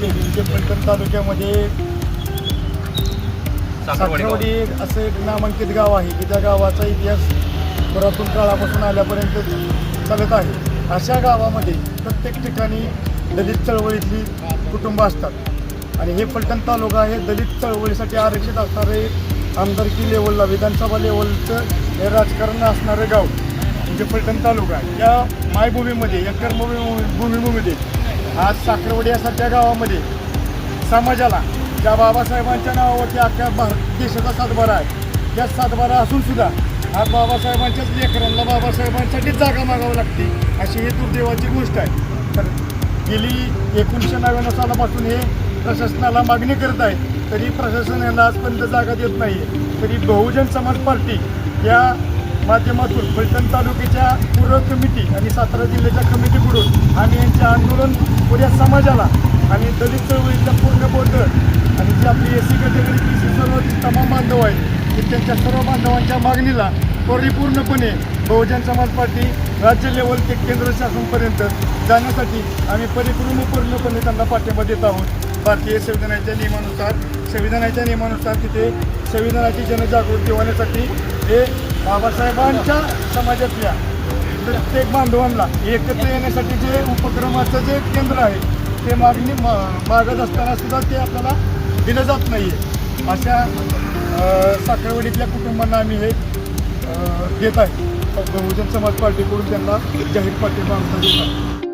केली जे फलटण तालुक्यामध्ये साखरवाडी असं एक नामांकित गाव आहे की त्या गावाचा इतिहास पुरातन काळापासून आल्यापर्यंत चालत आहे. अशा गावामध्ये प्रत्येक ठिकाणी दलित चळवळीतली कुटुंब असतात. आणि हे फलटण तालुका हे दलित चळवळीसाठी आरक्षित असणारे आमदारकी लेवलला विधानसभा लेवलचं हे राजकारण असणारं गाव म्हणजे फलटण तालुका. या मायभूमीमध्ये या कर्मभूमी भूमीमध्ये आज साखरवडी यासारख्या गावामध्ये समाजाला ज्या बाबासाहेबांच्या नावावरती अख्ख्या भारत देशाचा सातबारा आहे त्या सातबारा असून सुद्धा आज बाबासाहेबांच्याच लेकरांना बाबासाहेबांसाठीच जागा मागावं लागते अशी ही दुर्दैवाची गोष्ट आहे. तर गेली एकोणीसशे नव्याण्णव सालापासून हे प्रशासनाला मागणी करत आहे तरी प्रशासन यांना आजपर्यंत जागा देत नाही तरी बहुजन समाज पार्टी या माध्यमातून फलटण तालुक्याच्या पूर्व कमिटी आणि सातारा जिल्ह्याच्या कमिटीकडून आम्ही यांचे आंदोलन पुऱ्या समाजाला आणि दलित चळवळीतल्या पूर्ण बौद्ध आणि जी आपली S C category P C सर्व तमाम बांधव आहेत की त्यांच्या सर्व बांधवांच्या मागणीला परिपूर्णपणे बहुजन समाज पार्टी राज्य लेवल ते केंद्र शासनपर्यंत जाण्यासाठी आम्ही परिपूर्णपूर्णपणे त्यांना पाठिंबा देत आहोत. भारतीय संविधानाच्या नियमानुसार संविधानाच्या नियमानुसार तिथे संविधानाची जनजागृती होण्यासाठी हे बाबासाहेबांच्या समाजातल्या प्रत्येक बांधवांना एकत्र येण्यासाठी जे उपक्रमाचं जे केंद्र आहे ते मागणी मा- मागत असताना सुद्धा ते आपल्याला दिलं जात नाही आहे अशा साखरवडीतल्या साखरवाडीतल्या कुटुंबांना आम्ही हे देत आहे. बहुजन समाज पार्टीकडून त्यांना जाहीर पाठिंबा आमचा देत आहे.